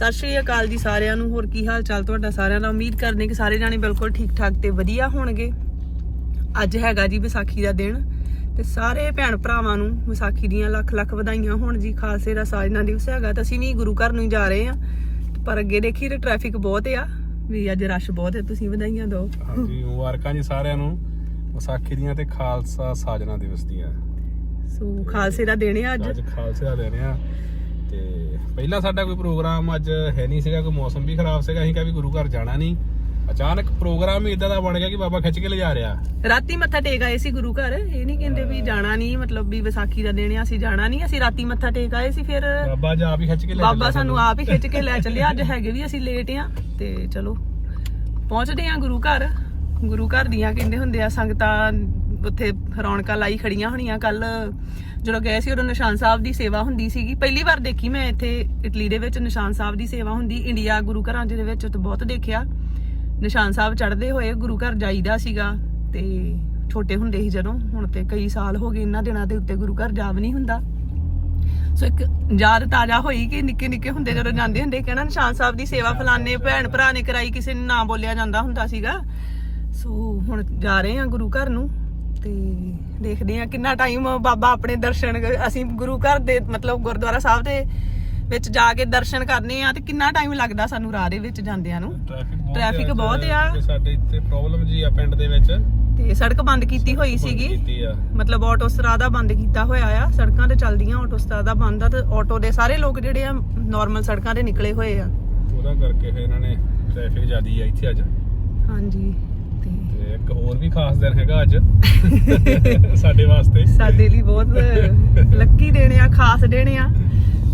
ਸਤਿ ਸ਼੍ਰੀ ਅਕਾਲ ਜੀ ਸਾਰਿਆਂ ਨੂੰ। ਹੋਰ ਕੀ ਹਾਲ ਚਾਲ ਤੁਹਾਡਾ? ਸਾਰਿਆਂ ਦਾ ਉਮੀਦ ਕਰਦੇ ਕਿ ਸਾਰੇ ਜਾਣੇ ਬਿਲਕੁਲ ਠੀਕ ਠਾਕ ਤੇ ਵਧੀਆ ਹੋਣਗੇ। ਅੱਜ ਹੈਗਾ ਜੀ ਵਿਸਾਖੀ ਦਾ ਦਿਨ ਤੇ ਸਾਰੇ ਭੈਣ ਭਰਾਵਾਂ ਨੂੰ ਵਿਸਾਖੀ ਦੀਆਂ ਲੱਖ ਲੱਖ ਵਧਾਈਆਂ ਹੋਣ ਜੀ। ਖਾਲਸੇ ਦਾ ਸਾਜਨਾ ਦਿਵਸ ਹੈਗਾ ਤਾਂ ਅਸੀਂ ਵੀ ਗੁਰੂ ਘਰ ਨੂੰ ਹੀ ਜਾ ਰਹੇ ਆ ਪਰ ਅੱਗੇ ਦੇਖੀ ਤੇ ਟ੍ਰੈਫਿਕ ਬਹੁਤ ਆ। ਵੀ ਅੱਜ ਰਸ਼ ਬਹੁਤ ਹੈ ਤੁਸੀਂ ਵਧਾਈਆਂ ਦਿਓ। ਹਾਂਜੀ ਮੁਬਾਰਕਾਂ ਜੀ ਸਾਰਿਆਂ ਨੂੰ। ਵਿਸਾਖੀ ਦੀਆਂ ਤੇ ਖਾਲਸਾ ਸਾਜਨਾ ਦਿਵਸ ਦੀਆਂ। ਸੋ ਖਾਲਸੇ ਦਾ ਦਿਨ ਆ ਅੱਜ। ਅੱਜ ਖਾਲਸੇ ਦਾ ਦਿਨ ਆ। ਤੇ ਪਹਿਲਾਂ ਸਾਡਾ ਕੋਈ ਪ੍ਰੋਗਰਾਮ ਅੱਜ ਹੈ ਨਹੀਂ ਸੀਗਾ ਕੋਈ ਮੌਸਮ ਵੀ ਖਰਾਬ ਸੀਗਾ ਅਸੀਂ ਕਿਹਾ ਵੀ ਗੁਰੂ ਘਰ ਜਾਣਾ ਨਹੀਂ। ਅਚਾਨਕ ਪ੍ਰੋਗਰਾਮ ਹੀ ਇਦਾਂ ਦਾ ਬਣ ਗਿਆ ਕਿ ਬਾਬਾ ਖਿੱਚ ਕੇ ਲਿਜਾ ਰਿਹਾ। ਰਾਤੀ ਮੱਥਾ ਟੇਕ ਆਏ ਸੀ ਗੁਰੂ ਘਰ ਇਹ ਨਹੀਂ ਕਹਿੰਦੇ ਵੀ ਜਾਣਾ ਨਹੀਂ ਮਤਲਬ ਵੀ ਵਿਸਾਖੀ ਦਾ ਦਿਨ ਆ ਅਸੀਂ ਜਾਣਾ ਨਹੀਂ ਅਸੀਂ ਰਾਤੀ ਮੱਥਾ ਟੇਕ ਆਏ ਸੀ ਫਿਰ ਬਾਬਾ ਜੀ ਆਪ ਹੀ ਖਿੱਚ ਕੇ ਲੈ ਬਾਬਾ ਸਾਨੂੰ ਆਪ ਹੀ ਖਿੱਚ ਕੇ ਲੈ ਚੱਲਿਆ ਅੱਜ ਹੈਗੇ ਵੀ ਅਸੀਂ ਲੇਟ ਆ ਤੇ ਚਲੋ। ਪਹੁੰਚਦੇ ਆ ਗੁਰੂ ਘਰ ਗੁਰੂ ਘਰ ਦੀਆਂ ਕਹਿੰਦੇ ਹੁੰਦੇ ਆ ਸੰਗਤਾਂ ਉੱਥੇ ਰੌਣਕਾਂ ਲਾਈ ਖੜੀਆਂ ਹੋਣੀਆਂ ਕੱਲ ਜਦੋਂ ਗਏ ਸੀ ਉਦੋਂ ਨਿਸ਼ਾਨ ਸਾਹਿਬ ਦੀ ਸੇਵਾ ਹੁੰਦੀ ਸੀਗੀ। ਪਹਿਲੀ ਵਾਰ ਦੇਖੀ ਮੈਂ ਇੱਥੇ ਇਟਲੀ ਦੇ ਵਿੱਚ ਨਿਸ਼ਾਨ ਸਾਹਿਬ ਦੀ ਸੇਵਾ ਹੁੰਦੀ। ਇੰਡੀਆ ਗੁਰੂ ਘਰਾਂ ਦੇ ਵਿੱਚ ਤਾਂ ਬਹੁਤ ਦੇਖਿਆ। ਨਿਸ਼ਾਨ ਸਾਹਿਬ ਚੜਦੇ ਹੋਏ ਗੁਰੂ ਘਰ ਜਾਈਦਾ ਸੀਗਾ ਤੇ ਛੋਟੇ ਹੁੰਦੇ ਸੀ ਜਦੋਂ। ਹੁਣ ਤੇ ਕਈ ਸਾਲ ਹੋ ਗਏ ਇਹਨਾਂ ਦਿਨਾਂ ਦੇ ਉੱਤੇ ਗੁਰੂ ਘਰ ਜਾ ਵੀ ਨਹੀਂ ਹੁੰਦਾ। ਸੋ ਇੱਕ ਯਾਦ ਤਾਜ਼ਾ ਹੋਈ ਕਿ ਨਿੱਕੇ ਨਿੱਕੇ ਹੁੰਦੇ ਜਦੋਂ ਜਾਂਦੇ ਹੁੰਦੇ ਕਹਿਣਾ ਨਿਸ਼ਾਨ ਸਾਹਿਬ ਦੀ ਸੇਵਾ ਫਲਾਣੇ ਭੈਣ ਭਰਾ ਨੇ ਕਰਾਈ, ਕਿਸੇ ਨੂੰ ਨਾ ਬੋਲਿਆ ਜਾਂਦਾ ਹੁੰਦਾ ਸੀਗਾ। ਸੋ ਹੁਣ ਜਾ ਰਹੇ ਆ ਗੁਰੂ ਘਰ ਨੂੰ। ਤੇ ਦੇਖਦੇ ਆ ਕਿੰਨਾ ਟਾਈਮ ਬਾਬਾ ਆਪਣੇ ਦਰਸ਼ਨ ਅਸੀਂ ਗੁਰੂ ਘਰ ਦੇ ਮਤਲਬ ਗੁਰਦੁਆਰਾ ਸਾਹਿਬ ਦੇ ਵਿੱਚ ਜਾ ਕੇ ਦਰਸ਼ਨ ਕਰਨੇ ਆ ਤੇ ਕਿੰਨਾ ਟਾਈਮ ਲੱਗਦਾ ਸਾਨੂੰ ਰਾਹ ਦੇ ਵਿੱਚ ਜਾਂਦਿਆਂ ਨੂੰ? ਟ੍ਰੈਫਿਕ ਬਹੁਤ ਆ। ਸਾਡੇ ਇੱਥੇ ਪ੍ਰੋਬਲਮ ਜੀ ਆ ਪਿੰਡ ਦੇ ਵਿੱਚ। ਤੇ ਸੜਕ ਬੰਦ ਕੀਤੀ ਹੋਈ ਸੀਗੀ। ਮਤਲਬ ਆਟੋ ਸਰਾਦਾ ਬੰਦ ਕੀਤਾ ਹੋਇਆ ਆ। ਸੜਕਾਂ ਤੇ ਚੱਲਦੀਆਂ ਆਟੋ ਸਰਾਦਾ ਬੰਦ ਆ ਤੇ ਆਟੋ ਦੇ ਸਾਰੇ ਲੋਕ ਜਿਹੜੇ ਆ ਨਾਰਮਲ ਸੜਕਾਂ ਤੇ ਨਿਕਲੇ ਹੋਏ ਆ। ਉਹਦਾ ਕਰਕੇ ਫਿਰ ਇਹਨਾਂ ਨੇ ਟ੍ਰੈਫਿਕ ਜ਼ਿਆਦੀ ਆ ਇੱਥੇ ਅੱਜ। ਹਾਂਜੀ। ਤੇ ਇੱਕ ਹੋਰ ਵੀ ਖਾਸ ਦਿਨ ਹੈਗਾ ਅੱਜ। ਸਾਡੇ ਵਾਸਤੇ। ਸਾਡੇ ਲਈ ਬਹੁਤ ਲੱਕੀ ਦਿਨ ਆ ਖਾਸ ਦਿਨ ਆ।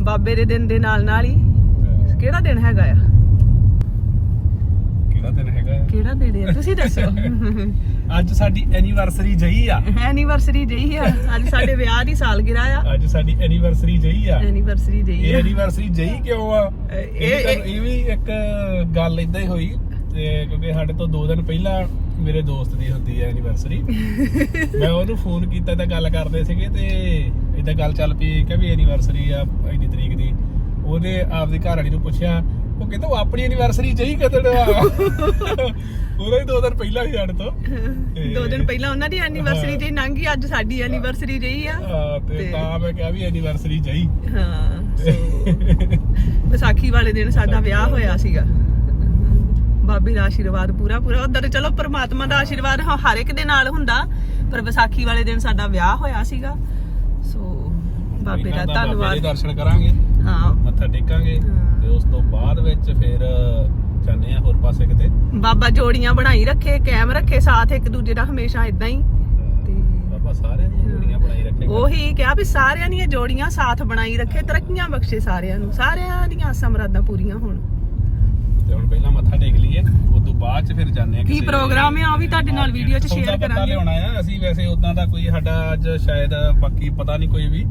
ਬਾਬੇ ਦੇ ਦਿਨ ਦੇ ਨਾਲ ਨਾਲ ਹੀ। ਕਿਹੜਾ ਦਿਨ ਹੈਗਾ ਆ? ਕਿਹੜਾ ਦਿਨ ਹੈਗਾ ਕਿਹੜਾ ਦਿਨ ਆ? ਤੁਸੀਂ ਦੱਸੋ। ਅੱਜ ਸਾਡੀ ਐਨੀਵਰਸਰੀ ਜਈ ਆ। ਐਨੀਵਰਸਰੀ ਜਈ ਆ। ਅੱਜ ਸਾਡੇ ਵਿਆਹ ਦੀ ਸਾਲਗਿਰਾ ਆ। ਅੱਜ ਸਾਡੀ ਐਨੀਵਰਸਰੀ ਜਈ ਆ। ਐਨੀਵਰਸਰੀ ਜਈ ਆ। ਐਨੀਵਰਸਰੀ ਜਈ ਕਿਉਂ ਆ? ਇਹ- ਇਹ ਵੀ ਇੱਕ ਗੱਲ ਇਦਾਂ ਹੀ ਹੋਈ। ਤੇ ਕਿਉਂਕਿ ਸਾਡੇ ਤੋਂ 2 ਦਿਨ ਪਹਿਲਾਂ ਮੇਰੇ ਦੋਸਤ ਦੀ ਹੁੰਦੀ ਹੈ ਐਨੀਵਰਸਰੀ ਮੈਂ ਉਹਨੂੰ ਫੋਨ ਕੀਤਾ ਤਾਂ ਗੱਲ ਕਰਦੇ ਸੀਗੇ ਤੇ ਇਦਾਂ ਗੱਲ ਚੱਲ ਪਈ ਕਿ ਵੀ ਐਨੀਵਰਸਰੀ ਆ ਇੰਨੀ ਤਰੀਕ ਦੀ। ਉਹਨੇ ਆਪਦੀ ਘਰ ਵਾਲੀ ਨੂੰ ਪੁੱਛਿਆ ਉਹ ਕਹਿੰਦਾ ਉਹ ਆਪਣੀ ਐਨੀਵਰਸਰੀ ਜਈ ਕਦੋਂ ਆ ਉਹਦਾ ਹੀ 2 ਦਿਨ ਪਹਿਲਾਂ ਹੀ ਸਾਡੇ ਤੋਂ। ਦੋ ਦਿਨ ਪਹਿਲਾਂ ਉਹਨਾਂ ਦੀ ਐਨੀਵਰਸਰੀ ਜਈ ਲੰਘੀ ਅੱਜ ਸਾਡੀ ਐਨੀਵਰਸਰੀ ਜਈ ਆ। ਤੇ ਤੇ- ਮੈਂ ਕਿਹਾ ਵੀ ਐਨੀਵਰਸਰੀ ਜਈ ਹਾਂ। ਵਿਸਾਖੀ ਵਾਲੇ ਦਿਨ ਸਾਡਾ ਵਿਆਹ ਹੋਇਆ ਸੀਗਾ। ਬਾਬੇ ਦਾ ਆਸ਼ੀਰਵਾਦ ਪੂਰਾ ਪੂਰਾ। ਉਧਰ ਚਲੋ ਪ੍ਰਮਾਤਮਾ ਦਾ ਆਸ਼ੀਰਵਾਦ ਹ- ਹਰ ਇੱਕ ਦੇ ਨਾਲ ਹੁੰਦਾ ਪਰ ਵਿਸਾਖੀ ਵਾਲੇ ਦਿਨ ਸਾਡਾ ਵਿਆਹ ਹੋਇਆ ਸੀਗਾ। ਸੋ ਬਾਬੇ ਦਾ ਇਹਨਾਂ ਬਾਬੇ ਦੇ ਧੰਨਵਾਦ। ਦਰਸ਼ਨ ਕਰਾਂਗੇ। ਹਾਂ। ਮੱਥਾ ਟੇਕਾਂਗੇ ਹਾਂ। ਤੇ ਉਸ ਤੋਂ ਬਾਅਦ ਵਿੱਚ ਫਿਰ ਜਾਂਦੇ ਆ ਹੋਰ ਪਾਸੇ ਕਿਤੇ। ਬਾਬਾ ਜੋੜੀਆਂ ਬਣਾਈ ਰੱਖੇ ਕੈਮ ਰੱਖੇ ਸਾਥ ਇੱਕ ਦੂਜੇ ਦਾ ਹਮੇਸ਼ਾ ਇਦਾਂ ਹੀ। ਤੇ ਬਾਬਾ ਸਾਰਿਆਂ ਦੀਆਂ ਜੋੜੀਆਂ ਬਣਾਈ ਰੱਖੇਗਾ ਉਹੀ ਕਿਹਾ ਵੀ ਸਾਰਿਆਂ ਦੀਆਂ ਜੋੜੀਆਂ ਸਾਥ ਬਣਾਈ ਰੱਖੇ ਤਰੱਕੀਆਂ ਬਖਸ਼ੇ ਸਾਰਿਆਂ ਨੂੰ। ਸਾਰਿਆਂ ਦੀਆਂ ਆਸਾਂ ਮੁਰਾਦਾਂ ਪੂਰੀਆਂ ਹੋਣ। ਤੇ ਹੁਣ ਪਹਿਲਾਂ ਮੱਥਾ ਟੇਕ ਲਈਏ ਉਸ ਤੋਂ ਬਾਅਦ ਚ ਫਿਰ ਜਾਂਦੇ ਆ ਕੀ ਪ੍ਰੋਗਰਾਮ ਆ? ਵੀ ਤੁਹਾਡੇ ਨਾਲ ਵੀਡੀਓ 'ਚ ਸੌਦਾ ਸ਼ੇਅਰ ਪੱਤਾ ਕਰਾਂਗੇ। ਲਿਆਉਣਾ ਆ। ਅਸੀਂ ਵੈਸੇ ਉਦਾਂ ਦਾ ਕੋਈ ਸਾਡਾ ਅੱਜ ਸ਼ਾਇਦ ਬਾਕੀ ਪਤਾ ਨਹੀਂ ਕੋਈ ਵੀ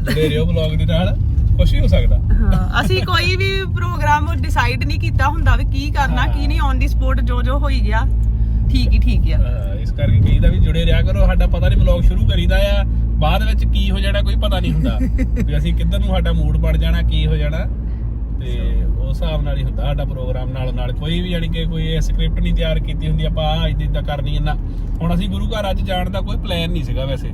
ਜੁੜੇ ਰਿਓ ਬਲੌਗ ਦੇ ਨਾਲ ਕੁਝ ਵੀ ਹੋ ਸਕਦਾ। ਹਾਂ ਅਸੀਂ ਕੋਈ ਵੀ ਪ੍ਰੋਗਰਾਮ ਡਿਸਾਈਡ ਨਹੀਂ ਕੀਤਾ ਹੁੰਦਾ ਵੀ ਕੀ ਕਰਨਾ ਕੀ ਨਹੀਂ ਔਨ ਦੀ ਸਪੋਟ ਜੋ ਜੋ ਹੋਈ ਗਿਆ ਠੀਕ ਹੀ ਠੀਕ ਆ। ਅਹ ਇਸ ਕਰਕੇ ਕਹੀਦਾ ਵੀ ਜੁੜੇ ਰਿਹਾ ਕਰੋ ਸਾਡਾ ਪਤਾ ਨਹੀਂ ਬਲੌਗ ਸ਼ੁਰੂ ਕਰੀਦਾ ਆ ਬਾਅਦ ਵਿੱਚ ਕੀ ਹੋ ਜਾਣਾ ਕੋਈ ਪਤਾ ਨਹੀਂ ਹੁੰਦਾ। ਵੀ ਅਸੀਂ ਕਿੱਧਰ ਨੂੰ ਸਾਡਾ ਮੂਡ ਬਣ ਜਾਣਾ ਕੀ ਹੋ ਜਾਣਾ। ਤੇ ਉਸ ਹਿਸਾਬ ਨਾਲ ਹੀ ਹੁੰਦਾ ਸਾਡਾ ਪ੍ਰੋਗਰਾਮ ਨਾਲ ਨਾਲ। ਕੋਈ ਵੀ ਯਾਨੀ ਕਿ ਕੋਈ ਸਕ੍ਰਿਪਟ ਨਹੀਂ ਤਿਆਰ ਕੀਤੀ ਹੁੰਦੀ ਆਪਾਂ ਆ ਇਦਾਂ ਇਦਾਂ ਕਰਨੀ ਇਹਨਾਂ ਹੁਣ ਅਸੀਂ ਗੁਰੂ ਘਰ ਅੱਜ ਜਾਣ ਦਾ ਕੋਈ ਪਲਾਨ ਨਹੀਂ ਸੀਗਾ ਵੈਸੇ।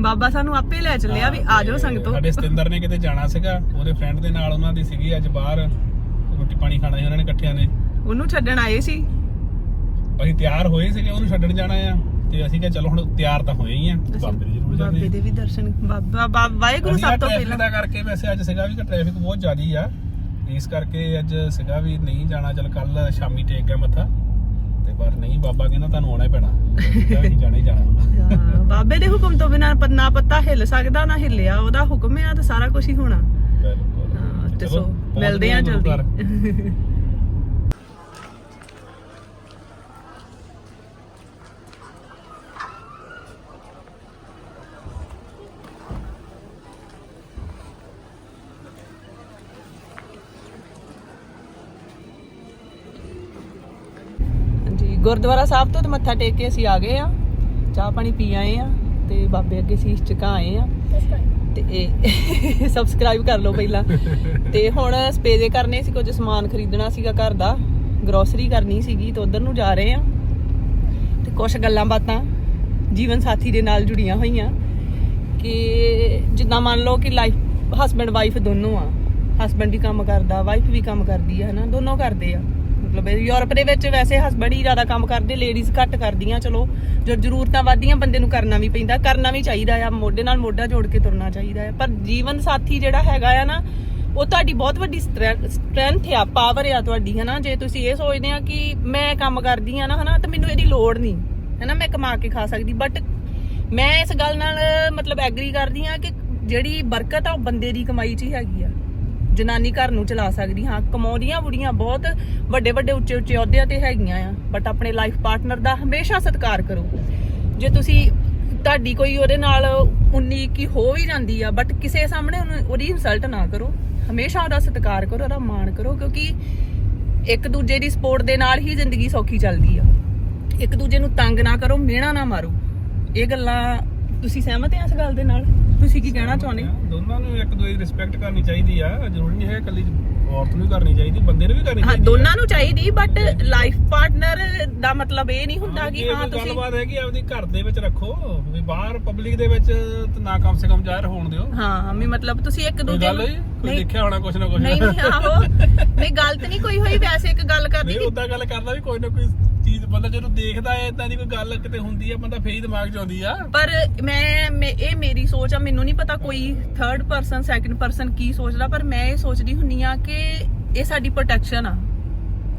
ਬਾਬਾ ਸਾਨੂੰ ਆਪੇ ਲੈ ਚੱਲਿਆ ਵੀ ਆ ਜਾਓ ਸੰਗਤੋ। ਸਾਡੇ ਸਤਿੰਦਰ ਨੇ ਕਿਤੇ ਜਾਣਾ ਸੀਗਾ ਉਹਦੇ ਫਰੈਂਡ ਦੇ ਨਾਲ ਉਹਨਾਂ ਦੀ ਸੀਗੀ ਅੱਜ ਬਾਹਰ। ਰੋਟੀ ਪਾਣੀ ਖਾਣਾ ਸੀ ਉਹਨਾਂ ਨੇ ਇਕੱਠਿਆਂ ਨੇ। ਉਹਨੂੰ ਛੱਡਣ ਆਏ ਸੀ। ਅਸੀਂ ਤਿਆਰ ਹੋਏ ਸੀਗੇ ਉਹਨੂੰ ਛੱਡਣ ਜਾਣਾ ਆ। ਤੇ ਅਸੀਂ ਕਿਹਾ ਚਲੋ ਹੁਣ ਤਿਆਰ ਤਾਂ ਹੋਏ ਹੀ ਆ ਬਾਬੇ ਦੇ ਜ਼ਰੂਰ ਜਾਂਦੇ ਬਾਬੇ ਦੇ ਵੀ ਦਰਸ਼ਨ ਬਾਬਾ ਬਾ- ਵਾਹਿਗੁਰੂ ਸਭ ਤੋਂ ਪਹਿਲਾਂ। ਦਾ ਕਰਕੇ ਵੈਸੇ ਅੱਜ ਸੀਗਾ ਵੀ ਕਿ ਟ੍ਰੈਫਿਕ ਬਹੁਤ ਜ਼ਿਆਦੀ ਆ। ਇਸ ਕਰਕੇ ਅੱਜ ਸੀਗਾ ਵੀ ਨਹੀਂ ਜਾਣਾ ਚਲ ਕੱਲ ਸ਼ਾਮੀ ਟੇਕ ਗਿਆ ਮੱਥਾ। ਤੇ ਪਰ ਨਹੀਂ ਬਾਬਾ ਕਹਿੰਦਾ ਤੁਹਾਨੂੰ ਆਉਣਾ ਹੀ ਪੈਣਾ। ਜਾਣਾ ਹੀ ਜਾਣਾ। ਹਾਂ, ਬਾਬੇ ਦੇ ਹੁਕਮ ਤੋਂ ਬਿਨਾਂ ਨਾ ਪੱਤਾ ਹਿੱਲ ਸਕਦਾ ਨਾ ਹਿੱਲਿਆ। ਉਹਦਾ ਹੁਕਮ ਆ ਤਾਂ ਸਾਰਾ ਕੁਝ ਹੀ ਹੋਣਾ। ਬਿਲਕੁਲ। ਹਾਂ, ਤੇ ਸੋ ਮਿਲਦੇ ਆ। ਜਲਦੀ। ਗੁਰਦੁਆਰਾ ਸਾਹਿਬ ਤੋਂ ਤੇ ਮੱਥਾ ਟੇਕ ਕੇ ਅਸੀਂ ਆ ਗਏ ਆ। ਚਾਹ ਪਾਣੀ ਪੀ ਆਏ ਆ ਤੇ ਬਾਬੇ ਅੱਗੇ ਸੀਸ ਝੁਕਾ ਆਏ ਆ। ਤੇ ਸਬਸਕ੍ਰਾਈਬ ਕਰ ਲਓ ਪਹਿਲਾਂ। ਤੇ ਹੁਣ ਸਪੇਜੇ ਕਰਨੇ ਸੀ ਕੁਝ ਸਮਾਨ ਖਰੀਦਣਾ ਸੀਗਾ ਘਰ ਦਾ। ਗਰੋਸਰੀ ਕਰਨੀ ਸੀਗੀ ਤੇ ਉਧਰ ਨੂੰ ਜਾ ਰਹੇ ਆ। ਤੇ ਕੁਝ ਗੱਲਾਂ ਬਾਤਾਂ ਜੀਵਨ ਸਾਥੀ ਦੇ ਨਾਲ ਜੁੜੀਆਂ ਹੋਈਆਂ ਕਿ ਜਿੱਦਾਂ ਮੰਨ ਲਓ ਕਿ ਲਾਈਫ ਹਸਬੰਡ ਵਾਈਫ ਦੋਨੋਂ ਆ। ਹਸਬੰਡ ਵੀ ਕੰਮ ਕਰਦਾ ਵਾਈਫ ਵੀ ਕੰਮ ਕਰਦੀ ਆ, ਹਨਾ? ਦੋਨੋਂ ਕਰਦੇ ਆ। ਮਤਲਬ ਯੂਰਪ ਦੇ ਵਿੱਚ ਵੈਸੇ ਹਸਬੰਡ ਹੀ ਜ਼ਿਆਦਾ ਕੰਮ ਕਰਦੇ ਲੇਡੀਜ਼ ਘੱਟ ਕਰਦੀਆਂ, ਚਲੋ। ਜੋ ਜ਼ਰੂਰਤਾਂ ਵੱਧਦੀਆਂ, ਬੰਦੇ ਨੂੰ ਕਰਨਾ ਵੀ ਪੈਂਦਾ। ਕਰਨਾ ਵੀ ਚਾਹੀਦਾ ਆ, ਮੋਢੇ ਨਾਲ ਮੋਢਾ ਜੋੜ ਕੇ ਤੁਰਨਾ ਚਾਹੀਦਾ ਆ। ਪਰ ਜੀਵਨ ਸਾਥੀ ਜਿਹੜਾ ਹੈਗਾ ਆ ਨਾ, ਉਹ ਤੁਹਾਡੀ ਬਹੁਤ ਵੱਡੀ ਸਟਰੈਂਥ ਆ ਪਾਵਰ ਆ ਤੁਹਾਡੀ, ਹਨਾ? ਜੇ ਤੁਸੀਂ ਇਹ ਸੋਚਦੇ ਆ ਕਿ ਮੈਂ ਕੰਮ ਕਰਦੀ ਆ ਨਾ, ਹਨਾ, ਤਾਂ ਮੈਨੂੰ ਇਹਦੀ ਲੋੜ ਨਹੀਂ ਹੈ ਨਾ ਮੈਂ ਕਮਾ ਕੇ ਖਾ ਸਕਦੀ ਬਟ ਮੈਂ ਇਸ ਗੱਲ ਨਾਲ ਮਤਲਬ ਐਗਰੀ ਕਰਦੀ ਆ ਕਿ ਜਿਹੜੀ ਬਰਕਤ ਆ, ਉਹ ਬੰਦੇ ਦੀ ਕਮਾਈ 'ਚ ਹੀ ਹੈਗੀ ਆ। ਜਨਾਨੀ ਘਰ ਨੂੰ ਚਲਾ ਸਕਦੀ ਹਾਂ। ਕਮਾਉਂਦੀਆਂ ਬੁੜੀਆਂ ਬਹੁਤ ਵੱਡੇ ਵੱਡੇ ਉੱਚੇ ਉੱਚੇ ਅਹੁਦਿਆਂ ਤੇ ਹੈਗੀਆਂ ਆ ਬਟ ਆਪਣੇ ਲਾਈਫ ਪਾਰਟਨਰ ਦਾ ਹਮੇਸ਼ਾ ਸਤਿਕਾਰ ਕਰੋ। ਜੇ ਤੁਸੀਂ ਤੁਹਾਡੀ ਕੋਈ ਉਹਦੇ ਨਾਲ ਉਨੀ ਕੀ ਹੋ ਵੀ ਜਾਂਦੀ ਆ ਬਟ ਕਿਸੇ ਸਾਹਮਣੇ ਉਹਨੂੰ ਉਹਦੀ ਇਨਸਲਟ ਨਾ ਕਰੋ। ਹਮੇਸ਼ਾ ਉਹਦਾ ਸਤਿਕਾਰ ਕਰੋ, ਉਹਦਾ ਮਾਣ ਕਰੋ, ਕਿਉਂਕਿ ਇੱਕ ਦੂਜੇ ਦੀ ਸਪੋਰਟ ਦੇ ਨਾਲ ਹੀ ਜ਼ਿੰਦਗੀ ਸੌਖੀ ਚੱਲਦੀ ਆ। ਇੱਕ ਦੂਜੇ ਨੂੰ ਤੰਗ ਨਾ ਕਰੋ, ਮਿਹਣਾ ਨਾ ਮਾਰੋ। ਇਹ ਗੱਲਾਂ ਤੁਸੀਂ ਸਹਿਮਤ ਆ ਇਸ ਗੱਲ ਦੇ ਨਾਲ? ਤੁਸੀਂ ਕੀ ਕਹਿਣਾ ਚਾਹੁੰਦੇ? ਦੋਨਾਂ ਨੂੰ ਇੱਕ ਦੂਜੇ ਦੀ ਰਿਸਪੈਕਟ ਕਰਨੀ ਚਾਹੀਦੀ ਆ। ਜ਼ਰੂਰੀ ਨਹੀਂ ਹੈ ਇਕੱਲੀ ਔਰਤ ਨੂੰ ਕਰਨੀ ਚਾਹੀਦੀ ਬੰਦੇ ਨੂੰ ਵੀ ਕਰਨੀ ਹਾਂ ਚਾਹੀਦੀ ਦੋਨਾਂ ਨੂੰ ਚਾਹੀਦੀ ਬਟ ਲਾਈਫ ਪਾਰਟਨਰ ਦਾ ਮਤਲਬ ਇਹ ਨਹੀਂ ਹੁੰਦਾ ਕਿ ਹਾਂ ਤੁਸੀਂ ਗੱਲਬਾਤ ਹੈ ਕਿ ਆਪਦੀ ਘਰ ਦੇ ਵਿੱਚ ਰੱਖੋ। ਵੀ ਬਾਹਰ ਪਬਲਿਕ ਦੇ ਵਿੱਚ ਤਾਂ ਨਾ ਕਮ ਸੇ ਕਮ ਜ਼ਾਹਿਰ ਹੋਣ ਦਿਓ। ਹਾਂ ਵੀ ਮਤਲਬ ਤੁਸੀਂ ਇੱਕ ਕੋਈ ਦੂਜੇ ਗੱਲ ਨੂੰ ਹੋਈ? ਕੋਈ ਨਹੀਂ ਦੇਖਿਆ ਹੋਣਾ ਕੁਛ ਨਾ ਕੁਛ? ਨਹੀਂ ਨਹੀਂ ਆਹੋ। ਨਹੀਂ ਗਲਤ ਨਹੀਂ ਕੋਈ ਹੋਈ ਵੈਸੇ ਇੱਕ ਗੱਲ ਕਰਦੀ ਨਹੀਂ ਕਿ ਉਦਾਂ ਗੱਲ ਕਰਦਾ ਵੀ ਕੋਈ ਨਾ ਕੋਈ ਚੀਜ਼ ਬੰਦਾ ਜਦੋਂ ਦੇਖਦਾ ਹੈ ਇਦਾਂ ਦੀ ਕੋਈ ਗੱਲ ਕਿਤੇ ਹੁੰਦੀ ਆ, ਬੰਦਾ ਫੇਰ ਹੀ ਦਿਮਾਗ 'ਚ ਆਉਂਦੀ ਆ। ਪਰ ਮੈਂ, ਮੈਂ- ਇਹ ਮੇਰੀ ਸੋਚ ਆ, ਮੈਨੂੰ ਨਹੀਂ ਪਤਾ ਕੋਈ ਥਰਡ ਪਰਸਨ ਸੈਕੰਡ ਪਰਸਨ ਕੀ ਸੋਚਦਾ, ਪਰ ਮੈਂ ਇਹ ਸੋਚਦੀ ਹੁੰਨੀ ਆ ਕਿ ਇਹ ਸਾਡੀ ਪ੍ਰੋਟੈਕਸ਼ਨ ਆ।